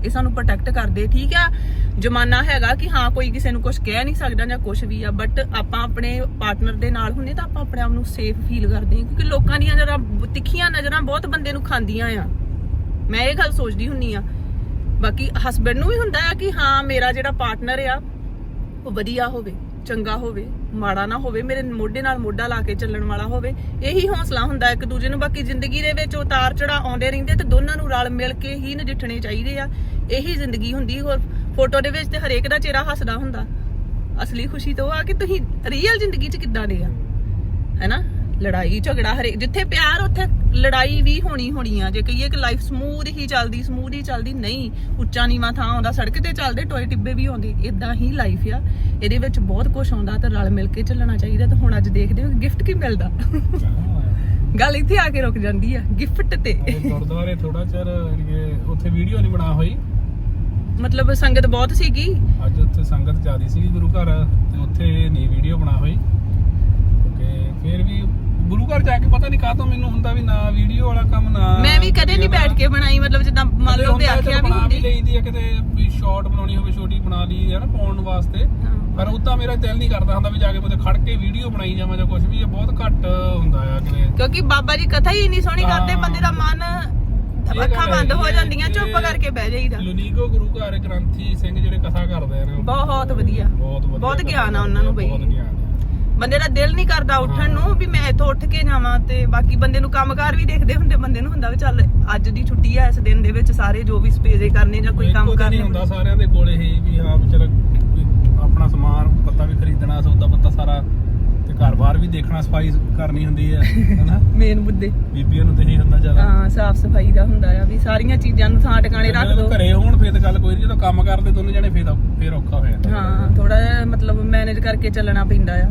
ਇਹ ਸਾਨੂੰ ਪ੍ਰੋਟੈਕਟ ਕਰਦੇ, ਠੀਕ ਆ? ਜਮਾਨਾ ਹੈਗਾ ਕਿ ਹਾਂ, ਕੋਈ ਕਿਸੇ ਨੂੰ ਕੁਝ ਕਹਿ ਨਹੀਂ ਸਕਦਾ ਜਾਂ ਕੁਝ ਵੀ ਆ ਬਟ ਆਪਾਂ ਆਪਣੇ ਪਾਰਟਨਰ ਦੇ ਨਾਲ ਹੁੰਨੇ ਤਾਂ ਆਪਾਂ ਆਪਣੇ ਆਪ ਨੂੰ ਸੇਫ ਫੀਲ ਕਰਦੇ ਹਾਂ, ਕਿਉਂਕਿ ਲੋਕਾਂ ਦੀਆਂ ਜਰਾ ਤਿੱਖੀਆਂ ਨਜ਼ਰਾਂ ਬਹੁਤ ਬੰਦੇ ਨੂੰ ਖਾਂਦੀਆਂ ਆ। ਮੈਂ ਇਹ ਗੱਲ ਸੋਚਦੀ ਹੁੰਨੀ ਆ। ਬਾਕੀ ਹਸਬੰਡ ਨੂੰ ਵੀ ਹੁੰਦਾ ਆ ਕਿ ਹਾਂ, ਮੇਰਾ ਜਿਹੜਾ ਪਾਰਟਨਰ ਆ, ਉਹ ਵਧੀਆ ਹੋਵੇ, ਚੰਗਾ ਹੋਵੇ, ਮਾੜਾ ਨਾ ਹੋਵੇ, ਮੇਰੇ ਮੋਢੇ ਨਾਲ ਮੋਢਾ ਲਾ ਕੇ ਚੱਲਣ ਵਾਲਾ ਹੋਵੇ, ਇਹੀ ਹੌਸਲਾ ਹੁੰਦਾ ਇੱਕ ਦੂਜੇ ਨੂੰ। ਬਾਕੀ ਜ਼ਿੰਦਗੀ ਦੇ ਵਿੱਚ ਉਤਾਰ ਚੜਾ ਆਉਂਦੇ ਰਹਿੰਦੇ ਤੇ ਦੋਨਾਂ ਨੂੰ ਰਲ ਮਿਲ ਕੇ ਹੀ ਨਜਿੱਠਣੇ ਚਾਹੀਦੇ ਆ। ਇਹੀ ਜ਼ਿੰਦਗੀ ਹੁੰਦੀ, ਹੋਰ ਫੋਟੋ ਦੇ ਵਿੱਚ ਤੇ ਹਰੇਕ ਦਾ ਚਿਹਰਾ ਹੱਸਦਾ ਹੁੰਦਾ। ਅਸਲੀ ਖੁਸ਼ੀ ਤਾਂ ਉਹ ਆ ਕਿ ਤੁਸੀਂ ਰੀਅਲ ਜ਼ਿੰਦਗੀ 'ਚ ਕਿੱਦਾਂ ਦੇ ਆ? ਹੈਨਾ? ਲੜਾਈ ਝਗੜਾ ਹਰੇ ਜਿੱਥੇ ਪਿਆਰ ਉੱਥੇ ਲੜਾਈ ਵੀ ਹੋਣੀ ਹੋਣੀ ਆ। ਜੇ ਕਹੀਏ ਕਿ ਲਾਈਫ ਸਮੂਥ ਹੀ ਚੱਲਦੀ ਸਮੂਥ ਹੀ ਚੱਲਦੀ ਨਹੀਂ ਉੱਚਾ ਨੀਵਾਂ ਥਾਂ ਆਉਂਦਾ ਸੜਕ ਤੇ ਚੱਲਦੇ ਟੋਏ ਟਿੱਬੇ ਵੀ ਆਉਂਦੇ ਇਦਾਂ ਹੀ ਲਾਈਫ ਆ। ਇਹਦੇ ਵਿੱਚ ਬਹੁਤ ਕੁਝ ਆਉਂਦਾ ਤੇ ਰਲ ਮਿਲ ਕੇ ਚੱਲਣਾ ਚਾਹੀਦਾ ਤੇ ਹੁਣ ਅੱਜ ਦੇਖਦੇ ਹੋ ਗਿਫਟ ਕੀ ਮਿਲਦਾ? ਗੱਲ ਇੱਥੇ ਆ ਕੇ ਰੁਕ ਜਾਂਦੀ ਆ ਗਿਫਟ ਤੇ। ਗੁਰਦੁਆਰੇ ਥੋੜਾ ਚਿਰ ਉੱਥੇ ਵੀਡੀਓ ਨਹੀਂ ਬਣਾ ਹੋਈ? ਮਤਲਬ ਸੰਗਤ ਬਹੁਤ ਸੀਗੀ? ਅੱਜ ਉੱਥੇ ਸੰਗਤ ਜ਼ਿਆਦੀ ਸੀ ਗੁਰੂ ਘਰ ਤੇ ਉੱਥੇ ਨਹੀਂ ਵੀਡੀਓ ਬਣਾ ਹੋਈ? ਘਰ ਜਾ ਕੇ ਪਤਾ ਨਹੀਂ ਕਾਹਤੋਂ ਮੈਨੂੰ ਹੁੰਦਾ ਵੀ ਨਾ ਵੀਡੀਓ ਵਾਲਾ ਕੰਮ ਨਾ ਮੈਂ ਵੀ ਕਦੇ ਨਹੀਂ ਬੈਠ ਕੇ ਬਣਾਈ ਮਤਲਬ ਜਿੱਦਾਂ ਮੰਨ ਲਓ ਤੇ ਆਖਿਆ ਵੀ ਵੀ ਹੁੰਦੀ। ਲਈਦੀ ਆ ਕਿਤੇ ਵੀ ਸ਼ਾਰਟ ਬਣਾਉਣੀ ਹੋਵੇ ਛੋਟੀ ਬਣਾ ਲਈ ਹੈ ਨਾ ਪਾਉਣ ਵਾਸਤੇ। ਪਰ ਉਦਾਂ ਮੇਰਾ ਦਿਲ ਨਹੀਂ ਕਰਦਾ ਹੁੰਦਾ ਵੀ ਜਾ ਕੇ ਉਹਦੇ ਖੜ ਕੇ ਵੀਡੀਓ ਬਣਾਈ ਜਾਵਾਂ ਜਾਂ ਕੁਝ ਵੀ ਇਹ ਬਹੁਤ ਘੱਟ ਹੁੰਦਾ ਆ ਕਿਤੇ। ਕਿਉਂਕਿ ਬਾਬਾ ਜੀ ਕਥਾ ਹੀ ਇੰਨੀ ਸੋਹਣੀ ਕਰਦੇ। ਬੰਦੇ ਦਾ ਮਨ ਅੱਖਾਂ ਬੰਦ ਹੋ ਜਾਂਦੀਆਂ ਚੁੱਪ ਕਰਕੇ ਬਹਿ ਜਾਈਦਾ। ਲੁਨੀਗੋ ਗੁਰੂ ਘਰ ਗ੍ਰੰਥੀ ਸਿੰਘ ਜਿਹੜੇ ਕਥਾ ਕਰਦੇ ਨੇ ਬਹੁਤ ਵਧੀਆ। ਬਹੁਤ ਵਧੀਆ ਬਹੁਤ ਕਥਾ ਗਿਆਨ ਆ ਉਹਨਾਂ ਨੂੰ ਬਈ। ਬਹੁਤ ਗਿਆਨ ਆ। ਬੰਦੇ ਦਾ ਦਿਲ ਨਹੀਂ ਕਰਦਾ ਉੱਠਣ ਨੂੰ ਵੀ ਮੈਂ ਇੱਥੋਂ ਉੱਠ ਕੇ ਜਾਵਾਂ ਤੇ ਬਾਕੀ ਬੰਦੇ ਨੂੰ ਕੰਮਕਾਰ ਵੀ ਦੇਖਦੇ ਹੁੰਦੇ ਬੰਦੇ ਨੂੰ ਹੁੰਦਾ ਵੀ ਚੱਲ ਅੱਜ ਦੀ ਛੁੱਟੀ ਆ ਇਸ ਦਿਨ ਦੇ ਵਿੱਚ ਸਾਰੇ ਜੋ ਵੀ ਸਪੇਰੇ ਕਰਨੇ ਜਾਂ ਕੋਈ ਕੰਮ ਹੀ ਕਰਨੇ ਹੁੰਦਾ ਸਾਰਿਆਂ ਦੇ ਕੋਲੇ ਹੀ ਵੀ ਹਾਂ ਚਲ ਆਪਣਾ ਸਮਾਨ ਪੱਤਾ ਵੀ ਖਰੀਦਣਾ ਸੌਦਾ ਪੱਤਾ ਸਾਰਾ ਤੇ ਘਰ-ਬਾਰ ਵੀ ਦੇਖਣਾ ਸਫ਼ਾਈ ਕਰਨੀ ਹੁੰਦੀ ਹੈ ਹਨਾ? ਮੇਨ ਮੁੱਦੇ। ਬੀਬੀਆਂ ਨੂੰ ਤੇ ਇਹੀ ਹੁੰਦਾ ਜ਼ਿਆਦਾ। ਹਾਂ ਸਾਫ਼ ਸਫ਼ਾਈ ਦਾ ਹੁੰਦਾ ਆ ਵੀ ਸਾਰੀਆਂ ਚੀਜ਼ਾਂ ਨੂੰ ਥਾਂ ਟਿਕਾਣੇ ਰੱਖ ਦੋ। ਘਰੇ ਹੋਣ ਫੇਰ ਤਾਂ ਗੱਲ ਕੋਈ ਨਹੀਂ ਜਦੋਂ ਕੰਮ ਕਰਦੇ ਦੋਨੇ ਜਣੇ ਫੇਰ ਫੇਰ ਔਖਾ ਹੋ ਜਾਂਦਾ। ਹਾਂ ਥੋੜਾ ਜਿਹਾ ਮਤਲਬ ਮੈਨੇਜ ਕਰਕੇ ਚੱਲਣਾ ਪੈਂਦਾ ਆ।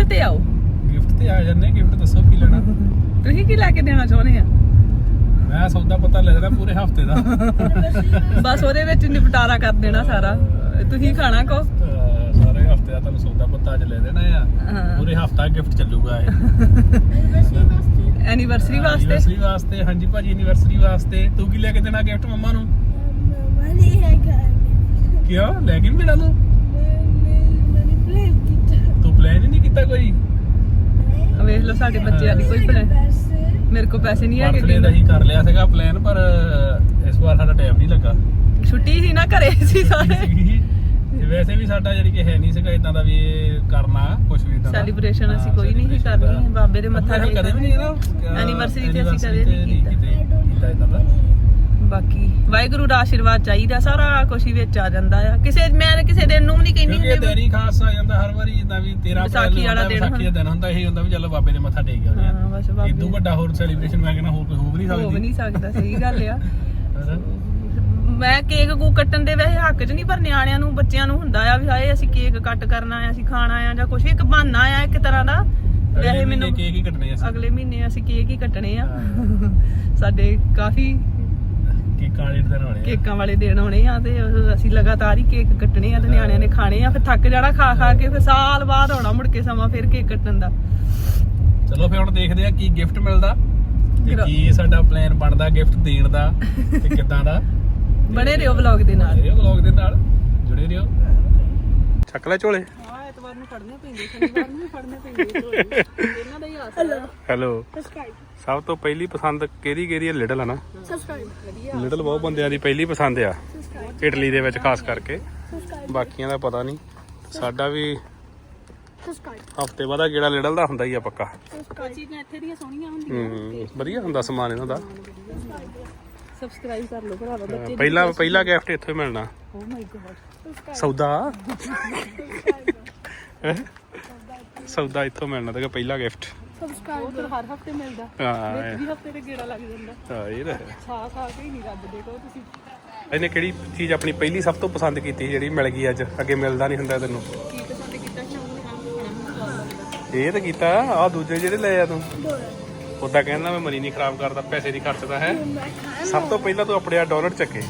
ਗਿਫਟ ਤੇ ਆਓ। ਗਿਫਟ ਤੇ ਆ ਜਾਂਦੇ ਗਿਫਟ ਦੱਸੋ ਕੀ ਲੈਣਾ। ਤੁਸੀਂ ਕੀ ਲੈ ਕੇ ਦੇਣਾ ਚਾਹੁੰਦੇ ਆ? ਮੈਂ ਸੌਦਾ ਪਤਾ ਲੈ ਲੈਣਾ ਪੂਰੇ ਹਫ਼ਤੇ ਦਾ। ਬਸ ਉਹਦੇ ਵਿੱਚ ਨਿਪਟਾਰਾ ਕਰ ਦੇਣਾ ਸਾਰਾ। ਤੁਸੀਂ ਖਾਣਾ ਕੋ ਸਾਰੇ ਹਫ਼ਤੇ ਦਾ ਤੁਹਾਨੂੰ ਸੌਦਾ ਪੱਤਾ ਅੱਜ ਲੈ ਦੇਣਾ ਆ। ਪੂਰੇ ਹਫਤਾ ਗਿਫਟ ਚੱਲੂਗਾ ਇਹ। ਐਨੀਵਰਸਰੀ ਵਾਸਤੇ? ਐਨੀਵਰਸਰੀ ਵਾਸਤੇ ਹਾਂਜੀ ਭਾਜੀ ਐਨੀਵਰਸਰੀ ਵਾਸਤੇ। ਤੂੰ ਕੀ ਲੈ ਕੇ ਦੇਣਾ ਗਿਫਟ ਮੰਮਾ ਨੂੰ? ਕਿਉਂ? ਲੈ ਕੇ ਨਹੀਂ ਦੇਣਾ ਤੂੰ? ਪਲਾਨ ਹੀ ਨਹੀਂ ਕੀਤਾ ਕੋਈ? ਵੇਖ ਲਓ ਸਾਡੇ ਬੱਚਿਆਂ ਦੀ ਕੋਈ ਪਲਾਨ ਮੇਰੇ ਕੋਲ ਪੈਸੇ ਨਹੀਂ ਹੈਗੇ ਬਰਥਡੇ ਦਾ ਹੀ ਕਰ ਲਿਆ ਸੀਗਾ ਪਲਾਨ ਪਰ ਇਸ ਵਾਰ ਸਾਡਾ ਟਾਈਮ ਨਹੀਂ ਲੱਗਾ। ਛੁੱਟੀ ਹੀ ਨਾ ਘਰੇ ਸੀ ਸਾਰੇ। ਤੇ ਵੈਸੇ ਵੀ ਸਾਡਾ ਜਿਹੜੀ ਕਿ ਹੈ ਨਹੀਂ ਸੀਗਾ ਇਦਾਂ ਦਾ ਵੀ ਇਹ ਕਰਨਾ ਕੁਝ ਵੀ ਇਦਾਂ ਦਾ। ਸੈਲੀਬ੍ਰੇਸ਼ਨ ਅਸੀਂ ਕੋਈ ਨਹੀਂ ਸੀ ਕਰਨੀ। ਬਾਬੇ ਦੇ ਮੱਥਾ ਆਪਾਂ ਟੇਕ ਕਦੇ ਵੀ ਨਹੀਂ ਨਾ Anniversary ਤੇ ਅਸੀਂ ਕਦੇ ਨਹੀਂ। ਕੀਤਾ। ਇਦਾਂ ਦਾ। ਬਾਕੀ ਵਾਹਿਗੁਰੂ ਦਾ ਆਸ਼ੀਰਵਾਦ ਚਾਹੀਦਾ ਸਾਰਾ ਕੁਝ ਹੀ ਵਿੱਚ ਆ ਜਾਂਦਾ ਆ। ਕਿਸੇ ਮੈਂ ਕਿਸੇ ਦਿਨ ਨੂੰ ਵੀ ਨਹੀਂ ਕਹਿੰਦੀ ਕਿਉਂਕਿ ਇਹ ਹੁੰਦੀ ਦੇਰੀ ਖਾਸ ਆ ਜਾਂਦਾ ਹਰ ਵਾਰੀ ਜਿੱਦਾਂ ਵੀ 13 ਵਿਸਾਖੀ ਵਾਲਾ ਦਿਨ। ਵਿਸਾਖੀ ਦਾ ਦਿਨ ਹੁੰਦਾ ਇਹੀ ਹੁੰਦਾ ਵੀ ਚਲੋ ਬਾਬੇ ਦੇ ਮੱਥਾ ਟੇਕ ਆਉਂਦੇ ਆ ਹਾਂ ਬਸ ਬਾਬੇ। ਇਦੋਂ ਵੱਡਾ ਹੋਰ ਸੈਲੀਬ੍ਰੇਸ਼ਨ ਮੈਂ ਕਹਿੰਦਾ ਹੋਰ ਕੋਈ ਹੋ ਵੀ ਨਹੀਂ ਹੋ ਵੀ ਸਕਦੀ ਨਹੀਂ ਸਕਦਾ ਸਹੀ ਗੱਲ ਆ? ਮੈਂ ਕੇਕ ਕੂ ਕੱਟਣ ਦੇ ਵੈਸੇ ਹੱਕ 'ਚ ਨਹੀਂ ਪਰ ਨਿਆਣਿਆਂ ਨੂੰ ਬੱਚਿਆਂ ਨੂੰ ਹੁੰਦਾ ਆ ਵੀ ਹਾਏ ਅਸੀਂ ਕੇਕ ਕੱਟ ਕਰਨਾ ਆ ਅਸੀਂ ਖਾਣਾ ਆ ਜਾਂ ਕੁਝ ਇੱਕ ਬਹਾਨਾ ਆ ਇੱਕ ਤਰ੍ਹਾਂ ਦਾ। ਵੈਸੇ ਮੈਨੂੰ ਕੇਕ ਹੀ ਕੱਟਣੇ ਅਸੀਂ। ਅਗਲੇ ਮਹੀਨੇ ਅਸੀਂ ਕੇਕ ਹੀ ਕੱਟਣੇ ਆ। ਸਾਡੇ ਕਾਫੀ ਕੇਕਾਂ ਵਾਲੇ ਦਿਨ ਹੋਣੇ ਆ। ਕੇਕਾਂ ਵਾਲੇ ਦਿਨ ਆਉਣੇ ਆ ਤੇ ਉਹ ਅਸੀਂ ਲਗਾਤਾਰ ਹੀ ਕੇਕ ਕੱਟਣੇ ਆ ਤੇ ਨਿਆਣਿਆਂ ਨੇ ਖਾਣੇ ਆ ਫਿਰ ਥੱਕ ਜਾਣਾ ਖਾ ਖਾ ਕੇ ਫਿਰ ਸਾਲ ਬਾਅਦ ਆਉਣਾ ਮੁੜ ਕੇ ਸਮਾਂ ਫਿਰ ਕੇਕ ਕੱਟਣ ਦਾ। ਚਲੋ ਫਿਰ ਹੁਣ ਦੇਖਦੇ ਆ ਕੀ ਗਿਫਟ ਮਿਲਦਾ ਤੇ ਕੀ ਸਾਡਾ ਪਲਾਨ ਬਣਦਾ ਗਿਫਟ ਦੇਣ ਦਾ ਤੇ ਕਿੱਦਾਂ ਦਾ। ਬਣੇ ਰਹੋ ਵਲੌਗ ਦੇ ਨਾਲ। ਰਹੋ ਵਲੌਗ ਦੇ ਨਾਲ। ਜੁੜੇ ਰਹੋ ਚੱਕ ਲੈ ਝੋਲੇ। ਨੂੰ ਫੜਨੇ ਪੈਂਦੇ ਸ਼ਨੀਵਾਰ ਨੂੰ ਵੀ ਫੜਨੇ ਪੈਂਦੇ ਇਹਨਾਂ ਦਾ ਹੀ ਆਸਰਾ ਹੈਲੋ ਸਭ ਤੋਂ ਪਹਿਲੀ ਪਸੰਦ ਕਿਹਦੀ ਕਿਹਦੀ ਹੈ ਲਿਡਲ ਹੈ ਨਾ? ਲਿਡਲ ਬਹੁਤ ਬੰਦਿਆਂ ਦੀ ਪਹਿਲੀ ਪਸੰਦ ਆ। ਇਟਲੀ ਦੇ ਵਿੱਚ ਖਾਸ ਕਰਕੇ। ਬਾਕੀਆਂ ਦਾ ਪਤਾ ਨਹੀਂ। ਸਾਡਾ ਵੀ ਹਫ਼ਤੇ ਬਾਅਦ ਕਿਹੜਾ ਲਿਡਲ ਦਾ ਹੁੰਦਾ ਹੀ ਆ ਪੱਕਾ। ਚੀਜ਼ਾਂ ਇੱਥੇ ਦੀਆਂ ਸੋਹਣੀਆਂ ਹੁੰਦੀਆਂ। ਹੂੰ ਵਧੀਆ ਹੁੰਦਾ ਸਮਾਨ ਇਹਨਾਂ ਦਾ। ਸਬਸਕ੍ਰਾਈਬ ਕਰ ਲਓ ਭਰਾਵਾ ਬੱਚੇ ਪਹਿਲਾ ਪਹਿਲਾ ਗਿਫਟ ਇੱਥੋਂ ਹੀ ਮਿਲਣਾ। ਓ ਮਾਈ ਗॉड ਸੌਦਾ। ਹੈਂ? ਸੌਦਾ ਇੱਥੋਂ ਮਿਲਣਾ ਤੇ ਪਹਿਲਾ ਗਿਫਟ ਤਾਂ ਹਰ ਹਫ਼ਤੇ ਮਿਲਦਾ। ਹਾਂ ਵੀ ਹਫ਼ਤੇ ਤੇ ਗੇੜਾ ਲੱਗ ਜਾਂਦਾ। ਹਾਂ, ਇਹ ਤਾਂ ਹੈ। ਖਾ ਖਾ ਕੇ ਹੀ ਨਹੀਂ ਰੱਬ ਦੇਖੋ ਤੁਸੀਂ। ਇਹਨੇ ਕਿਹੜੀ ਚੀਜ਼ ਆਪਣੀ ਪਹਿਲੀ ਸਭ ਤੋਂ ਪਸੰਦ ਕੀਤੀ ਜਿਹੜੀ ਮਿਲ ਗਈ ਅੱਜ? ਅੱਗੇ ਮਿਲਦਾ ਨਹੀਂ ਹੁੰਦਾ ਤੈਨੂੰ। ਕੀ ਪਸੰਦ ਕੀਤਾ ਸ਼ਾਮ ਨੂੰ ਖਾਣਾ ਖਾਣਾ ਇਹ ਤਾਂ ਕੀਤਾ ਆ ਦੂਜੇ ਜਿਹੜੇ ਲਏ ਆ ਤੂੰ। ਉਦਾਂ ਕਹਿੰਦਾ ਮੈਂ ਮਨੀ ਨਹੀਂ ਖਰਾਬ ਕਰਦਾ ਪੈਸੇ ਨਹੀਂ ਖਰਚਦਾ ਹੈ? ਸਭ ਤੋਂ ਪਹਿਲਾਂ ਤੂੰ ਆਪਣੇ ਆ ਡਾਲਰ ਚੱਕੇ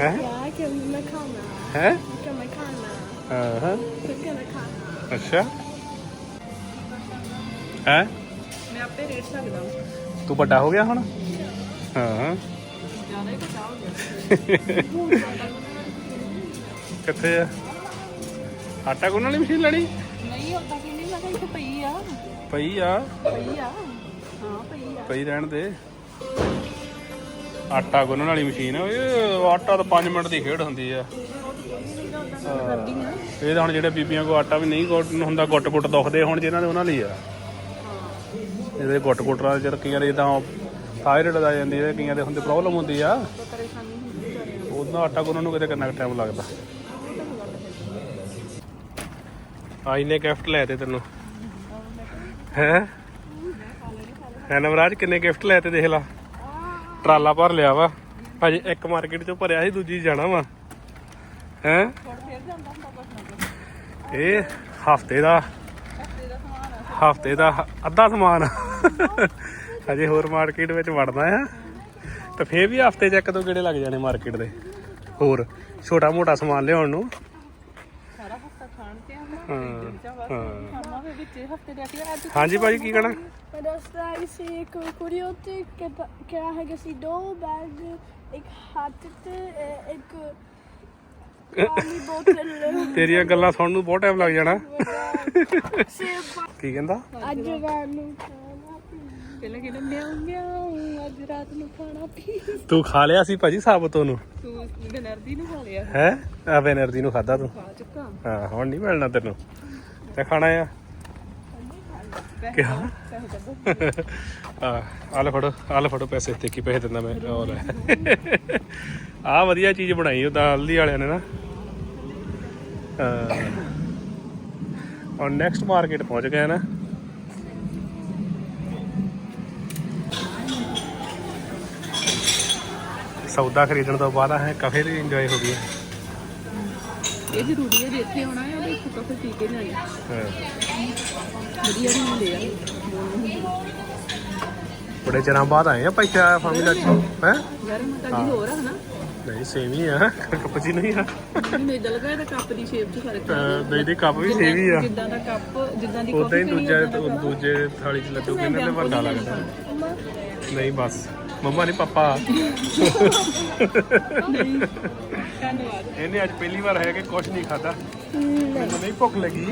ਹੈ? heb mijn camera. ਹੈ? heb mijn camera. ਹਾਂ ਹਾਂ। heb mijn camera. ਅੱਛਾ। ਹੈ? ਮੈਂ ਆਪੇ ਰੇਟ ਸਕਦਾ ਤੂੰ ਵੱਡਾ ਹੋ ਗਿਆ ਹੁਣ? ਹਾਂ। ਜ਼ਿਆਦਾ ਹੀ ਪਤਾ ਹੋ ਗਿਆ। ਕਿੱਥੇ ਆ? ਆਟਾ ਗੁੰਨਣ ਵਾਲੀ ਮਸ਼ੀਨ ਲੈਣੀ? ਨਹੀਂ ਉਦਾਂ ਕਿ ਨਹੀਂ ਮੈਂ ਕਿਹਾ ਇੱਥੇ ਪਈ ਆ। ਪਈ ਆ? ਪਈ ਆ। ਹਾਂ ਪਈ ਆ। ਪਈ ਰਹਿਣ ਦੇ। ਆਟਾ ਗੁੰਨਣ ਵਾਲੀ ਮਸ਼ੀਨ ਇਹ ਆਟਾ ਤਾਂ 5 ਮਿੰਟ ਦੀ ਖੇਡ ਹੁੰਦੀ ਆ। ਕਰਦੀ ਆ ਇਹ ਤਾਂ ਹੁਣ ਜਿਹੜੇ ਬੀਬੀਆਂ ਕੋ ਆਟਾ ਵੀ ਨਹੀਂ ਗੁੱਟ ਹੁੰਦਾ ਗੁੱਟ ਗੁੱਟ ਦੁਖਦੇ ਹੁਣ ਜਿਹਨਾਂ ਦੇ ਉਹਨਾਂ ਲਈ ਆ। ਇਹਦੇ ਗੁੱਟ ਗੁੱਟ ਨਾਲ ਜਦ ਕਈਆਂ ਦੇ ਜਿੱਦਾਂ ਥਾਇਰਾਇਡ ਆ ਜਾਂਦੀ ਹੈ ਕਈਆਂ ਦੇ ਹੁੰਦੇ ਪ੍ਰੋਬਲਮ ਹੁੰਦੀ ਆ। ਪਰੇਸ਼ਾਨੀ ਹੁੰਦੀ ਆਟਾ ਗੁੰਨਣ ਨੂੰ ਕਿਤੇ ਕਿੰਨਾ ਟਾਈਮ ਲੱਗਦਾ। ਆਈ ਨੇ ਗਿਫਟ ਲੈ ਤੇ ਤੈਨੂੰ। ਹੈ? ਹੈ ਨਵਰਾਜ ਕਿੰਨੇ ਗਿਫਟ ਲੈ ਤੇ ਦੇਖ ਲਾ। ਟਰਾਲਾ ਭਰ ਲਿਆ ਵਾ। ਅਜੇ ਇੱਕ ਮਾਰਕੀਟ ਚੋਂ ਭਰਿਆ ਸੀ ਦੂਜੀ 'ਚ ਜਾਣਾ ਵਾ। ਹੈ? ਇਹ ਹਫ਼ਤੇ ਦਾ ਹਫ਼ਤੇ ਦਾ ਹ- ਅੱਧਾ ਸਮਾਨ। ਆ। ਹਜੇ ਹੋਰ ਮਾਰਕੀਟ ਵਿੱਚ ਵੜਨਾ ਆ। ਤੇ ਫੇਰ ਵੀ ਹਫ਼ਤੇ ਚ ਇੱਕ ਦੋ ਗੇੜੇ ਲੱਗ ਜਾਣੇ ਮਾਰਕੀਟ ਦੇ। ਹੋਰ ਛੋਟਾ ਮੋਟਾ ਸਮਾਨ ਲਿਆਉਣ ਨੂੰ। ਸਾਰਾ ਹਫਤਾ ਖਾਣ ਤੇ ਆ ਨਾ ਹਾਂ ਹਾਂ। ਖਾਣਾ ਵੀ ਵਿੱਚ ਹਫ਼ਤੇ ਦੇ ਅਖੀਰ ਅੱਜ ਹਾਂਜੀ ਭਾਜੀ ਕੀ ਕਹਣਾ? Maar dan vragen ze ik kuriote, ik heb krijgen ze ਤੇਰੀਆਂ ਗੱਲਾਂ ਸੁਣਨ ਨੂੰ ਬਹੁਤ ਟਾਈਮ ਲੱਗ ਜਾਣਾ। ਕੀ ਕਹਿੰਦਾ? adjuvant ਖਾਣਾ ਪਹਿਲਾਂ ਕਹਿੰਦੇ ਮਿਆਉ ਮਿਆਉ ਅੱਜ ਰਾਤ ਨੂੰ ਖਾਣਾ ਪੀ ਤੂੰ ਖਾ ਲਿਆ ਸੀ ਭਾਜੀ ਸਾਬਤ ਉਹਨੂੰ? ਤੂੰ ਬਨਰਦੀ ਨੂੰ ਖਾ ਲਿਆ। ਹੈ? ਆ ਬੈਨਰਜੀ ਨੂੰ ਖਾਦਾ ਤੂੰ? ਖਾ ਚੁੱਕਾ। ਹਾਂ ਹੁਣ ਨਹੀਂ ਮਿਲਣਾ ਤੈਨੂੰ। ਤੇ ਖਾਣਾ ਆ? ਕਿਹਾ ਆ ਆ ਲੈ ਫੜੋ ਆ ਲੈ ਫੜੋ ਪੈਸੇ ਤੇ ਕੀ ਪੈਸੇ ਦਿੰਦਾ ਮੈਂ ਉਹ ਲੈ। ਆ ਵਧੀਆ ਚੀਜ਼ ਬਣਾਈ ਉਹ ਹਲਦੀ ਵਾਲਿਆਂ ਨੇ ਨਾ। ਔਰ ਨੈਕਸਟ ਮਾਰਕੀਟ ਪਹੁੰਚ ਗਏ ਨਾ। ਸੌਦਾ ਖਰੀਦਣ ਤੋਂ ਬਾਅਦ ਹੈ ਕਾਫੀ ਦੀ ਇੰਜੋਏ ਹੋ ਗਈ ਇਹ ਜ਼ਰੂਰੀ ਹੈ ਇੱਥੇ ਆਉਣਾ ਹੈ ਤੇ ਇੱਥੇ ਕਾਫੀ ਪੀ ਕੇ ਜਾਣੀ ਹਾਂ। ਵਧੀਆ ਵੀ ਹੁੰਦੇ ਆ। ਬੜੇ ਚਿਰਾਂ ਬਾਅਦ ਆਏ ਆ ਪੈਸਾ ਫਾਰਮੂਲਾ ਚ। ਹੈ? ਯਾਰ ਮੈਂ ਤਾਂ ਜੀ ਹੋਰ ਆ ਹਨਾ? ਨਹੀਂ ਸੇਮ ਹੀ ਆ। ਕੱਪ ਜੀ ਨਹੀਂ ਆ। ਮੈਨੂੰ ਇਦਾਂ ਲੱਗਾ ਇਹਦਾ ਕੱਪ ਦੀ ਸ਼ੇਪ 'ਚ ਫ਼ਰਕ ਆ ਨਹੀਂ ਦੀ ਕੱਪ ਵੀ ਸੇਮ ਹੀ ਆ। ਜਿੱਦਾਂ ਦਾ ਕੱਪ ਜਿੱਦਾਂ ਦੀ ਉਦਾਂ ਹੀ ਦੂਜਾ। ਦੂਜੇ ਥਾਲੀ ਚ ਲੱਡੂ ਕਿੰਨੇ ਤੇ ਵੱਡਾ ਲੱਗਦਾ। ਨਹੀਂ ਬਸ। ਮੰਮਾ ਨਹੀਂ ਪਾਪਾ। ਧੰਨਵਾਦ। ਇਹਨੇ ਅੱਜ ਪਹਿਲੀ ਵਾਰ ਹੈ ਕਿ ਕੁਝ ਨਹੀਂ ਖਾਦਾ ਮੈਨੂੰ ਨਹੀਂ ਭੁੱਖ ਲੱਗੀ।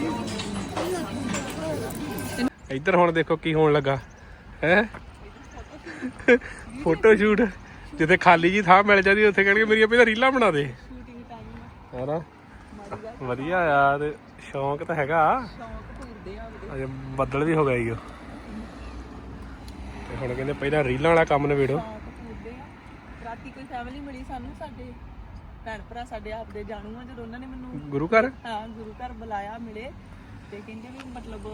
ਇੱਧਰ ਹੁਣ ਦੇਖੋ ਕੀ ਹੋਣ ਲੱਗਾ। ਹੈ? Photo shoot. ਜਿੱਥੇ ਖਾਲੀ ਜੀ ਥਾਂ ਮਿਲ ਜਾਂਦੀ ਉੱਥੇ ਕਹਿਣਗੇ ਮੇਰੀਆਂ ਪਹਿਲਾਂ ਰੀਲਾਂ ਬਣਾ ਦੇ। ਸ਼ੂਟਿੰਗ ਟਾਈਮ ਹੈਨਾ? ਵਧੀਆ ਯਾਰ ਸ਼ੌਂਕ ਤਾਂ ਹੈਗਾ। ਸ਼ੌਂਕ ਪੂਰਦੇ ਆ ਉਹਦੇ। ਅਜੇ ਬੱਦਲ ਵੀ ਹੋ ਗਿਆ ਈ ਓ। ਤੇ ਹੁਣ ਕਹਿੰਦੇ ਪਹਿਲਾਂ ਰੀਲਾਂ ਵਾਲਾ ਕੰਮ ਨਵੇੜੋ ਸ਼ੌਂਕ ਪੂਰਦੇ ਆ। ਰਾਤੀ ਕੋਈ ਫੈਮਿਲੀ ਮਿਲੀ ਸਾਨੂੰ ਸਾਡੇ ਭੈਣ ਭਰਾ ਸਾਡੇ ਆਪ ਦੇ ਜਾਣੂ ਆ ਜਦੋਂ ਉਹਨਾਂ ਨੇ ਮੈਨੂੰ ਗੁਰੂ ਘਰ? ਹਾਂ ਗੁਰੂ ਘਰ ਬੁਲਾਇਆ ਮਿਲੇ। ਤੇ ਕਹਿੰਦੇ ਵੀ ਮਤਲਬ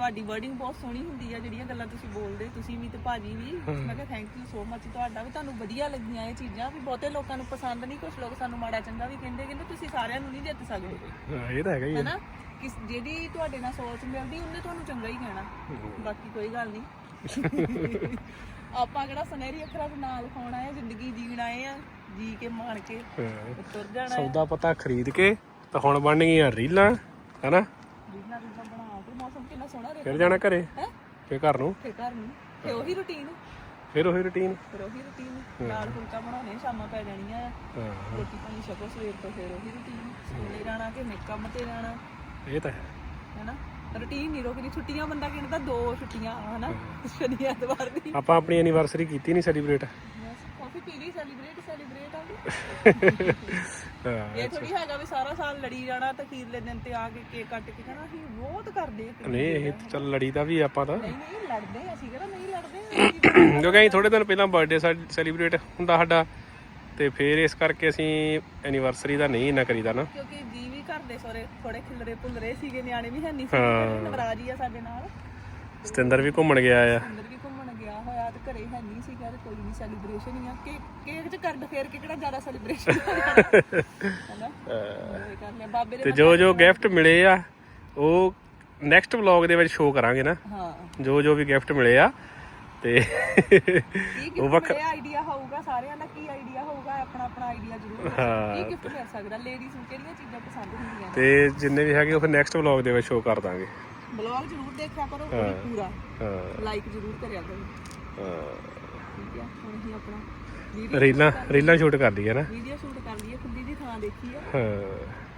ਤੁਹਾਡੀ ਵਰਡਿੰਗ ਬਹੁਤ ਸੋਹਣੀ ਹੁੰਦੀ ਆ ਜਿਹੜੀਆਂ ਗੱਲਾਂ ਤੁਸੀਂ ਬੋਲਦੇ ਤੁਸੀਂ ਵੀ ਤੇ ਭਾਜੀ ਵੀ। ਮੈਂ ਕਿਹਾ ਥੈਂਕ ਯੂ ਸੋ ਮੱਚ ਤੁਹਾਡਾ ਵੀ ਤੁਹਾਨੂੰ ਵਧੀਆ ਲੱਗੀਆਂ ਇਹ ਚੀਜ਼ਾਂ ਵੀ ਬਹੁਤੇ ਲੋਕਾਂ ਨੂੰ ਪਸੰਦ ਨਹੀਂ ਕੁਝ ਲੋਕ ਸਾਨੂੰ ਮਾੜਾ ਚੰਗਾ ਵੀ ਕਹਿੰਦੇ ਕਹਿੰਦੇ ਤੁਸੀਂ ਸਾਰਿਆਂ ਨੂੰ ਨਹੀਂ ਜਿੱਤ ਸਕਦੇ। ਹਾਂ, ਇਹ ਤਾਂ ਹੈਗਾ ਹੀ ਆ। ਹੈਨਾ? ਕਿਸ ਜਿਹੜੀ ਤੁਹਾਡੇ ਨਾਲ ਸੋਚ ਮਿਲਦੀ ਉਹਨੇ ਤੁਹਾਨੂੰ ਚੰਗਾ ਹੀ ਕਹਿਣਾ। ਬਾਕੀ ਕੋਈ ਗੱਲ ਨਹੀਂ। ਆਪਾਂ ਕਿਹੜਾ ਸੁਨਹਿਰੀ ਅੱਖਰਾਂ ਦੇ ਨਾਲ ਲਿਖਾਉਣਾ ਹੈ ਜ਼ਿੰਦਗੀ ਜੀਣ ਆਏ ਆ ਜੀ ਕੇ ਮਾਣ ਕੇ ਹਾਂ। ਤੁਰ ਜਾਣਾ ਹੈ। ਸੌਦਾ ਪਤਾ ਖਰੀਦ ਕੇ ਤਾਂ ਹੁਣ ਬਣ ਗਈਆਂ ਰੀਲਾਂ ਹਨਾ? ਬਣਾ ਕੇ ਕਿੰਨਾ ਸੋਹਣਾ ਰਿਹਾ ਫਿਰ ਜਾਣਾ ਘਰੇ? ਹੈ? ਫੇਰ ਘਰ ਨੂੰ? ਤੇ ਘਰ ਨੂੰ। ਤੇ ਉਹੀ ਰੁਟੀਨ ਫਿਰ ਉਹੀ ਰੁਟੀਨ ਫਿਰ ਉਹੀ ਰੁਟੀਨ ਨਾਲ ਫੁਲਕਾ ਬਣਾਉਣੇ ਸ਼ਾਮਾਂ ਪੈ ਜਾਣੀਆਂ। ਆ ਹਾਂ। ਰੋਟੀ ਪਾਣੀ ਛਕੋ ਸਵੇਰ ਤੋਂ ਫਿਰ ਉਹੀ ਰੁਟੀਨ ਸਕੂਲੇ ਜਾਣਾ ਕਿ ਕੰਮ ਤੇ ਜਾਣਾ? ਇਹ ਤਾਂ ਹੈ। ਹੈਨਾ? ਰੁਟੀਨ ਨਹੀਂ ਰੋਕਦੀ। ਛੁੱਟੀਆਂ ਬੰਦਾ ਕਹਿੰਦਾ ਦੋ ਛੁੱਟੀਆਂ ਹਨਾ? ਸ਼ਨੀ ਐਤਵਾਰ ਦੀ। ਆਪਾਂ ਆਪਣੀ ਐਨੀਵਰਸਰੀ ਕੀਤੀ ਨਹੀਂ ਸੈਲੀਬ੍ਰੇਟ ਬਸ ਕਾਫੀ ਪੀ ਲਈ ਸੈਲੀਬ੍ਰੇਟ ਸੈਲੀਬ੍ਰੇਟ ਆ। ਇਹ ਥੋੜੀ ਹੈਗਾ ਵੀ ਸਾਰਾ ਸਾਲ ਲੜੀ ਜਾਣਾ ਤੇ ਅਖੀਰਲੇ ਦਿਨ ਤੇ ਆ ਕੇ ਕੇਕ ਕੱਟ ਕੇ ਕਹਿਣਾ ਅਸੀਂ ਬਹੁਤ ਕਰਦੇ ਆ ਨਹੀਂ ਇਹ ਤਾਂ ਚੱਲ ਲੜੀ ਦਾ ਵੀ ਆਪਾਂ ਤਾਂ। ਨਹੀਂ ਨਹੀਂ ਲੜਦੇ ਆ, ਅਸੀਂ ਕਿਹੜਾ ਨਹੀਂ ਲੜਦੇ ਅਸੀਂ ਕਿਉਂਕਿ ਅਸੀਂ ਥੋੜੇ ਦਿਨ ਪਹਿਲਾਂ ਬਰਥਡੇ ਸੈਲੀਬ੍ਰੇਟ ਹੁੰਦਾ ਸਾਡਾ ਤੇ ਫਿਰ ਇਸ ਕਰਕੇ ਅਸੀਂ ਐਨੀਵਰਸਰੀ ਦਾ ਨਹੀਂ ਇੰਨਾ ਕਰੀਦਾ ਨਾ। ਕਿਉਂਕਿ ਜੀ ਵੀ ਘਰ ਦੇ ਸੋਰੇ ਥੋੜੇ ਖਿਲਰੇ ਭੁੱਲਰੇ ਸੀਗੇ ਨਿਆਣੇ ਵੀ ਹੈ ਨਹੀਂ ਸੀ। ਨਵਰਾਜ ਹੀ ਆ ਸਾਡੇ ਨਾਲ। ਸਤਿੰਦਰ ਵੀ ਘੁੰਮਣ ਗਿਆ ਆ। ਅੰਦਰ ਵੀ ਘੁੰਮਣ ਤੇ ਘਰੇ ਹੈ ਨਹੀਂ ਸੀਗਾ ਤੇ ਕੋਈ ਨਹੀਂ ਸੈਲੀਬ੍ਰੇਸ਼ਨ ਹੀ ਆ। ਕੇਕ ਕੇਕ ਚ ਕਰ ਫੇਰ ਕੇ ਕਿਹੜਾ ਜ਼ਿਆਦਾ ਸੈਲੀਬ੍ਰੇਸ਼ਨ ਹੈਨਾ? ਕਰ ਲਿਆ ਬਾਬੇ ਦੇ ਤੇ ਜੋ ਜੋ ਗਿਫਟ ਮਿਲੇ ਆ ਉਹ ਨੈਕਸਟ ਵਲੌਗ ਦੇ ਵਿੱਚ ਸ਼ੋਅ ਕਰਾਂਗੇ ਨਾ। ਹਾਂ। ਜੋ ਜੋ ਵੀ ਗਿਫਟ ਮਿਲੇ ਆ ਤੇ ਕੀ ਗਿਫਟ ਮਿਲਿਆ? ਆਈਡੀਆ ਹੋਊਗਾ ਸਾਰਿਆਂ ਦਾ? ਕੀ ਆਈਡੀਆ ਹੋਊਗਾ? ਆਪਣਾ ਆਪਣਾ ਆਈਡੀਆ ਜ਼ਰੂਰ। ਕੀ ਗਿਫਟ ਮਿਲ ਸਕਦਾ? ਲੇਡੀਜ਼ ਨੂੰ ਕਿਹੜੀਆਂ ਚੀਜ਼ਾਂ ਪਸੰਦ ਹੁੰਦੀਆਂ ਤੇ ਜਿੰਨੇ ਵੀ ਹੈਗੇ ਉਹ ਫਿਰ ਨੈਕਸਟ ਵਲੌਗ ਦੇ ਵਿੱਚ ਸ਼ੋਅ ਕਰ ਦਾਂਗੇ। ਬਲੌਗ ਜ਼ਰੂਰ ਦੇਖਿਆ ਕਰੋ ਉਹ ਪੂਰਾ। ਹਾਂ। ਲਾਈਕ ਜ਼ਰੂਰ ਕਰਿਆ ਕਰੋ। ਠੀਕ ਹੈ ਹੁਣ ਅਸੀਂ ਆਪਣਾ ਰੀਲਾਂ ਰੀਲਾਂ ਸ਼ੂਟ ਕਰ ਲਈਏ ਨਾ। ਵੀਡੀਓ ਸ਼ੂਟ ਕਰ ਲਈਏ ਖੁੱਦੀ ਦੀ ਥਾਂ ਦੇਖੀ ਆ। ਹਾਂ।